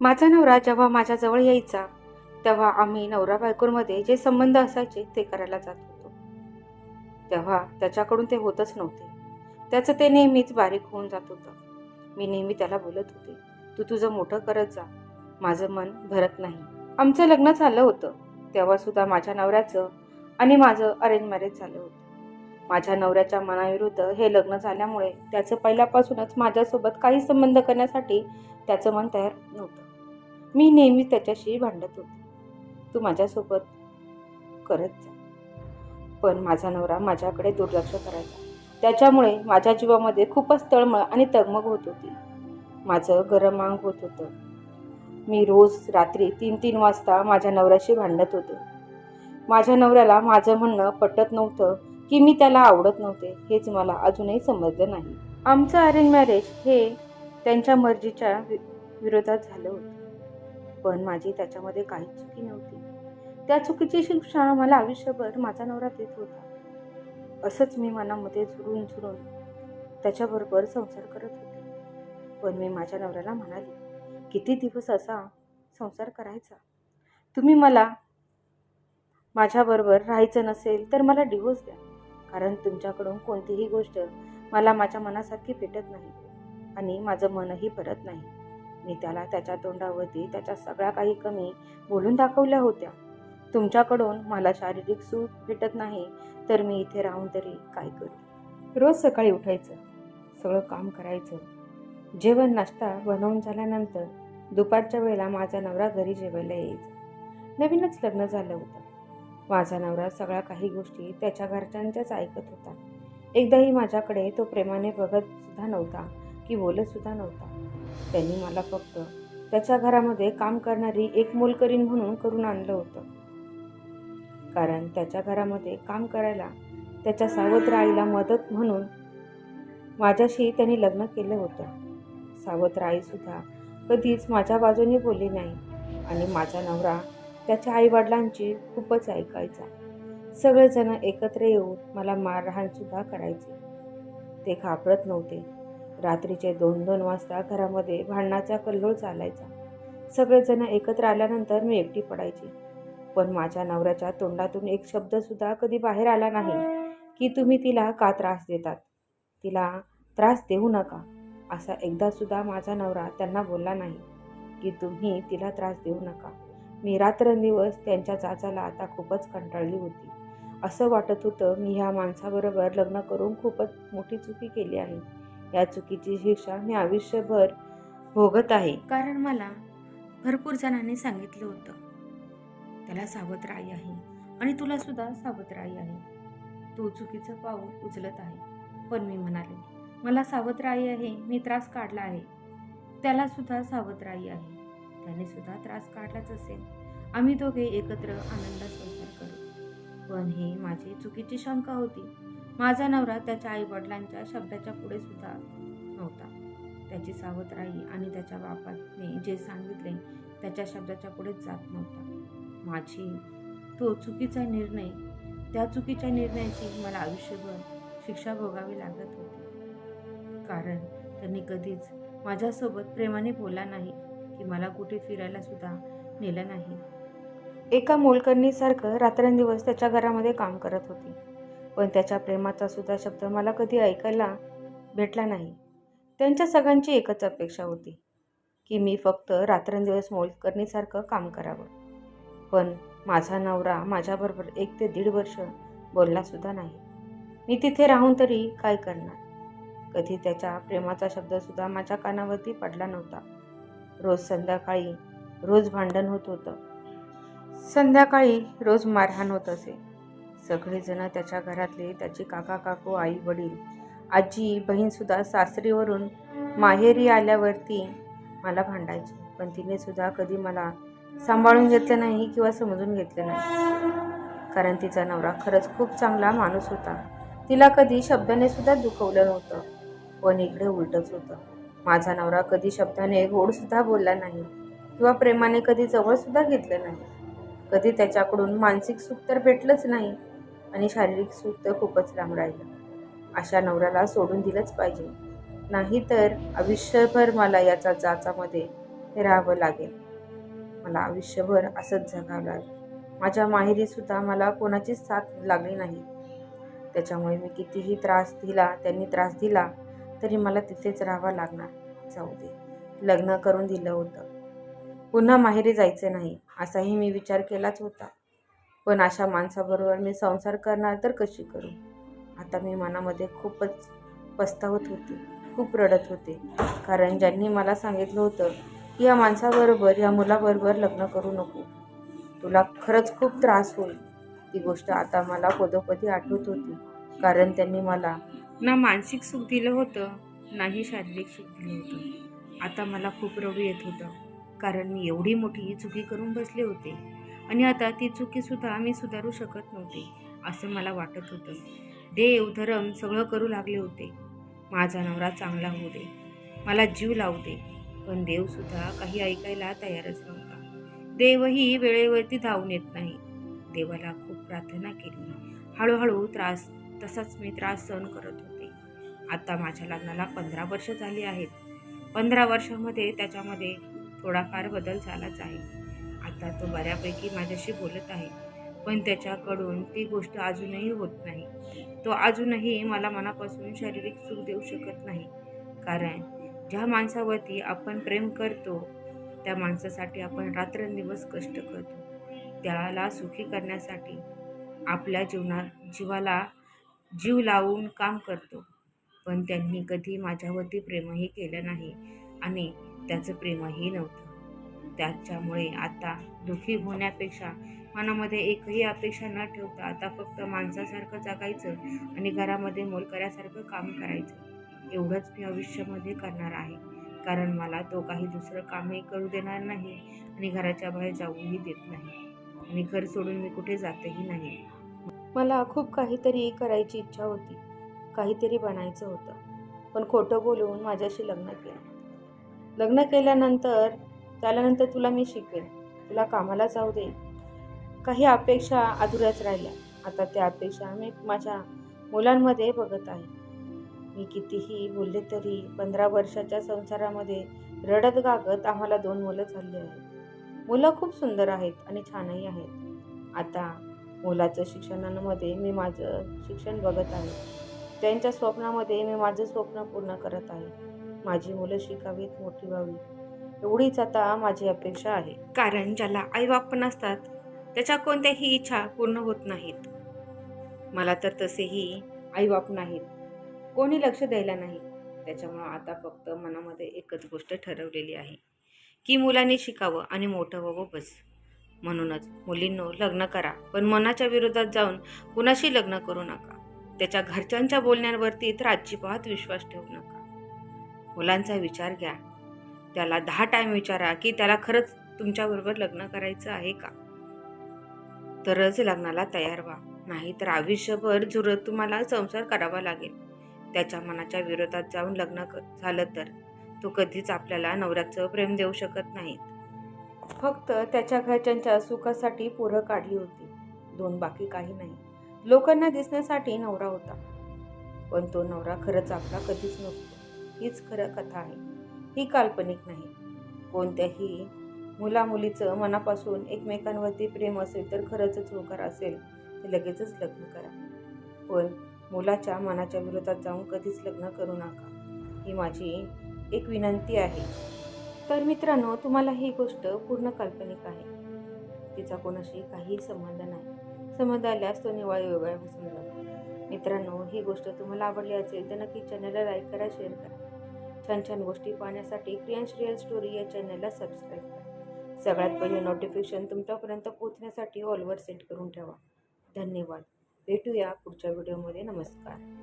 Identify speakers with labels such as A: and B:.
A: माझा नवरा जेव्हा माझ्याजवळ यायचा तेव्हा आम्ही नवरा बायकोंमध्ये जे संबंध असायचे ते करायला जात होतो. तेव्हा त्याच्याकडून ते होतच नव्हते. त्याचं ते नेहमीच बारीक होऊन जात होतं. मी नेहमी त्याला बोलत होते तू तुझं मोठं करत जा. माझं मन भरत नाही. आमचं लग्न झालं होतं. तेव्हासुद्धा माझ्या नवऱ्याचं आणि माझं अरेंज मॅरेज झालं होतं. माझ्या नवऱ्याच्या मनाविरुद्ध हे लग्न झाल्यामुळे त्याचं पहिल्यापासूनच माझ्यासोबत काही संबंध करण्यासाठी त्याचं मन तयार नव्हतं. मी नेहमी त्याच्याशी भांडत होते. तू माझ्यासोबत करत जा. पण माझा नवरा माझ्याकडे दुर्लक्ष करायचा. त्याच्यामुळे माझ्या जीवामध्ये खूपच तळमळ आणि तगमग होत होती. माझं गरम अंग होत होतं. मी रोज रात्री तीन तीन वाजता माझ्या नवऱ्याशी भांडत होते. माझ्या नवऱ्याला माझं म्हणणं पटत नव्हतं की मी त्याला आवडत नव्हते हेच मला अजूनही समजलं नाही. आमचं अरेंज मॅरेज हे त्यांच्या मर्जीच्या वि- विरोधात झालं होतं. पण माझी त्याच्यामध्ये काहीच चुकी नव्हती. त्या चुकीची शिक्षा मला आयुष्यभर माझा नवरा देत होता. असंच मी मनामध्ये झुरून झुरून त्याच्याबरोबर संसार करत होते. पण मी माझ्या नवऱ्याला म्हणाले किती दिवस असा संसार करायचा? तुम्ही मला माझ्याबरोबर राहायचं नसेल तर मला डिवोर्स द्या. कारण तुमच्याकडून कोणतीही गोष्ट मला माझ्या मनासारखी भेटत नाही आणि माझं मनही भरत नाही. मी त्याला त्याच्या तोंडावरती त्याच्या सगळ्या काही कमी बोलून दाखवल्या होत्या. तुमच्याकडून मला शारीरिक सुख भेटत नाही तर मी इथे राहून तरी काय करू? रोज सकाळी उठायचं सगळं काम करायचं. जेवण नाश्ता बनवून झाल्यानंतर दुपारच्या वेळेला माझा नवरा घरी जेवायला यायचा. नवीनच लग्न झालं होतं. माझा नवरा सगळ्या काही गोष्टी त्याच्या घरच्यांच्याच ऐकत होता. एकदाही माझ्याकडे तो प्रेमाने बघत सुद्धा नव्हता की बोलत सुद्धा नव्हता. त्यांनी मला फक्त त्याच्या घरामध्ये काम करणारी एक मोलकरीण म्हणून करून आणलं होतं. कारण त्याच्या घरामध्ये काम करायला त्याच्या सावत्र आईला मदत म्हणून माझ्याशी त्यांनी लग्न केलं होतं. सावत्र आईसुद्धा कधीच माझ्या बाजूने बोलली नाही आणि माझा नवरा त्याच्या आईवडिलांची खूपच ऐकायचा. सगळेजण एकत्र येऊन मला मारहाणसुद्धा करायचे. ते घाबरत नव्हते. रात्रीचे दोन दोन वाजता घरामध्ये भांडणाचा कल्लोळ चालायचा. सगळेजण एकत्र आल्यानंतर मी एकटी पडायची. पण माझ्या नवऱ्याच्या तोंडातून एक शब्दसुद्धा कधी बाहेर आला नाही की तुम्ही तिला का त्रास देतात? तिला त्रास देऊ नका असा एकदासुद्धा माझा नवरा त्यांना बोलला नाही की तुम्ही तिला त्रास देऊ नका. मी रात्रंदिवस त्यांच्या चाचाला आता खूपच कंटाळली होती. असं वाटत होतं मी ह्या माणसाबरोबर लग्न करून खूपच मोठी चुकी केली आहे. या चुकीची शिक्षा मी आयुष्यभर भोगत आहे. कारण मला भरपूर जणांनी सांगितलं होतं. त्याला सावत्र आई आहे आणि तुला सुद्धा सावत्र आई आहे. तू चुकीचं पाऊल उचलत आहे. पण मी म्हणाले मला सावत्र आई आहे मी त्रास काढला आहे. त्याला सुद्धा सावत्र आई आहे. त्याने सुद्धा त्रास काढलाच असेल. आम्ही दोघे एकत्र आनंदात संसार करू. पण हे माझी चुकीची शंका होती. माझा नवरा त्याच्या आई वडिलांच्या शब्दाच्या पुढे सुद्धा नव्हता. त्याची सावत्राई आणि त्याच्या बापाने जे सांगितले त्याच्या शब्दाच्या पुढेच जात नव्हता. माझी तो चुकीचा निर्णय त्या चुकीच्या निर्णयाची मला आयुष्यभर शिक्षा भोगावी लागत होती. कारण त्यांनी कधीच माझ्यासोबत प्रेमाने बोलला नाही की मला कुठे फिरायला सुद्धा नेलं नाही. एका मोलकरणीसारखं रात्रंदिवस त्याच्या घरामध्ये काम करत होती. पण त्याच्या प्रेमाचा सुद्धा शब्द मला कधी ऐकायला भेटला नाही. त्यांच्या सगळ्यांची एकच अपेक्षा होती की मी फक्त रात्रंदिवस मोलकरणीसारखं काम करावं. पण माझा नवरा माझ्याबरोबर एक ते दीड वर्ष बोललासुद्धा नाही. मी तिथे राहून तरी काय करणार? कधी त्याच्या प्रेमाचा शब्दसुद्धा माझ्या कानावरती पडला नव्हता. रोज संध्याकाळी रोज भांडण होत होतं. संध्याकाळी रोज मारहाण होत असे. सगळेजण त्याच्या घरातले त्याची काका काकू आई वडील आजी बहीणसुद्धा सासरीवरून माहेरी आल्यावरती मला भांडायची. पण तिने सुद्धा कधी मला सांभाळून घेतलं नाही किंवा समजून घेतलं नाही. कारण तिचा नवरा खरंच खूप चांगला माणूस होता. तिला कधी शब्दाने सुद्धा दुखवलं नव्हतं. पण इकडे उलटच होतं. माझा नवरा कधी शब्दाने गोडसुद्धा बोलला नाही किंवा प्रेमाने कधी जवळसुद्धा घेतलं नाही. कधी त्याच्याकडून मानसिक सुख तर भेटलंच नाही. आणि शारीरिक सुख तर खूपच लांब राहिलं. अशा नवऱ्याला सोडून दिलंच पाहिजे. नाहीतर आयुष्यभर मला याचा जाचामध्ये राहावं लागेल. मला आयुष्यभर असंच जगावं लागेल माझ्या माहेरीसुद्धा मला कोणाचीच साथ लागली नाही. त्याच्यामुळे मी कितीही त्रास दिला त्यांनी त्रास दिला तरी मला तिथेच राहावं लागणार. जाऊ दे. लग्न करून दिलं होतं. पुन्हा माहेरी जायचं नाही असाही मी विचार केलाच होता. पण अशा माणसाबरोबर मी संसार करणार तर कशी करू? आता मी मनामध्ये खूपच पस्तावत होते खूप रडत होते. कारण ज्यांनी मला सांगितलं होतं की या माणसाबरोबर या मुलाबरोबर लग्न करू नको. तुला खरंच खूप त्रास होईल. ती गोष्ट आता मला पदोपदी आठवत होती. कारण त्यांनी मला ना मानसिक सुख दिलं होतं नाही शारीरिक सुख दिलं होतं. आता मला खूप रडू येत होतं. कारण मी एवढी मोठी चुकी करून बसले होते. आणि आता ती चुकीसुद्धा मी सुधारू शकत नव्हते असं मला वाटत होतं. देव धर्म सगळं करू लागले होते. माझा नवरा चांगला होऊ दे. मला जीव लावू दे. पण देवसुद्धा काही ऐकायला तयारच नव्हता. देवही वेळेवरती धावून येत नाही. देवाला खूप प्रार्थना केली. हळूहळू त्रास तसाच मी त्रास सहन करत होते. आता माझ्या लग्नाला पंधरा वर्ष झाली आहेत. पंधरा वर्षामध्ये त्याच्यामध्ये थोडाफार बदल झालाच आहे. आता तो बऱ्यापैकी माझ्याशी बोलत आहे पण त्याच्याकडून ती गोष्ट अजूनही होत नाही. तो अजूनही मला मनापासून शारीरिक सुख देऊ शकत नाही. कारण ज्या माणसावरती आपण प्रेम करतो त्या माणसासाठी आपण रात्रंदिवस कष्ट करतो. त्याला सुखी करण्यासाठी आपल्या जीवनात जीवाला जीव लावून काम करतो. पण त्यांनी कधी माझ्यावरती प्रेमही केलं नाही आणि त्याचं प्रेमही नव्हतं. त्याच्यामुळे आता दुःखी होण्यापेक्षा मनामध्ये एकही अपेक्षा न ठेवता आता फक्त माणसासारखं जगायचं आणि घरामध्ये मोलकऱ्यासारखं काम करायचं. एवढंच मी आयुष्यामध्ये करणार आहे. कारण मला तो काही दुसरं कामही करू देणार नाही आणि घराच्या बाहेर जाऊही देत नाही. आणि घर सोडून मी कुठे जातही नाही. मला खूप काहीतरी करायची इच्छा होती. काहीतरी बनायचं होतं. पण खोटं बोलून माझ्याशी लग्न केलं. लग्न केल्यानंतर त्याल्यानंतर तुला मी शिकवेन. तुला कामाला जाऊ दे. काही अपेक्षा अधुऱ्याच राहिल्या. आता त्या अपेक्षा मी माझ्या मुलांमध्ये बघत आहे. मी कितीही बोलले तरी पंधरा वर्षाच्या संसारामध्ये रडत गागत आम्हाला दोन मुलं झाली आहेत. मुलं खूप सुंदर आहेत आणि छानही आहेत. आता मुलाचं शिक्षणामध्ये मी माझं शिक्षण बघत आहे. त्यांच्या स्वप्नामध्ये मी माझं स्वप्न पूर्ण करत आहे. माझी मुलं शिकावीत मोठी व्हावी एवढीच आता माझी अपेक्षा आहे. कारण ज्याला आईबाप असतात त्याच्या कोणत्याही इच्छा पूर्ण होत नाहीत. मला तर तसेही आईबाप नाहीत. कोणी लक्ष द्यायला नाही. त्याच्यामुळं आता फक्त मनामध्ये एकच गोष्ट ठरवलेली आहे की मुलांनी शिकावं आणि मोठं व्हावं बस. म्हणूनच मुलींनो लग्न करा पण मनाच्या विरोधात जाऊन कुणाशी लग्न करू नका. त्याच्या घरच्यांच्या बोलण्यावरती तर अजिबात विश्वास ठेवू नका. मुलांचा विचार घ्या. त्याला दहा टाईम विचारा की त्याला खरंच तुमच्याबरोबर लग्न करायचं आहे का? तरच लग्नाला तयार व्हा. नाही तर आयुष्यभर झुरत तुम्हाला संसार करावा लागेल. त्याच्या मनाच्या विरोधात जाऊन लग्न क झालं तर तो कधीच आपल्याला नवऱ्याचं प्रेम देऊ शकत नाही फक्त त्याच्या घरच्यांच्या सुखासाठी पोरं काढली होती. दोन बाकी काही नाही. लोकांना दिसण्यासाठी नवरा होता. पण तो नवरा खरंच आपला कधीच नसतो. हीच खरं कथा आहे. ही काल्पनिक नाही. कोणत्याही मुलामुलीचं मनापासून एकमेकांवरती प्रेम असेल तर खरंच होकार असेल तर लगेचच लग्न करा. पण मुलाच्या मनाच्या विरोधात जाऊन कधीच लग्न करू नका. ही माझी एक विनंती आहे. तर मित्रांनो तुम्हाला ही गोष्ट पूर्ण काल्पनिक आहे. तिचा कोणाशी काही संबंध नाही. संबंध आल्यास तो निवाळी वेगळा समजा मित्रांनो ही गोष्ट तुम्हाला आवडली असेल तर नक्की चॅनलला लाईक करा शेअर करा. छान छान गोष्टी पाहण्यासाठी क्रियांश रिअल स्टोरी या चॅनलला सबस्क्राईब करा. सगळ्यात पहिले नोटिफिकेशन तुमच्यापर्यंत पोहोचण्यासाठी ऑलवर सेट करून ठेवा. धन्यवाद. भेटूया पुढच्या व्हिडिओमध्ये नमस्कार.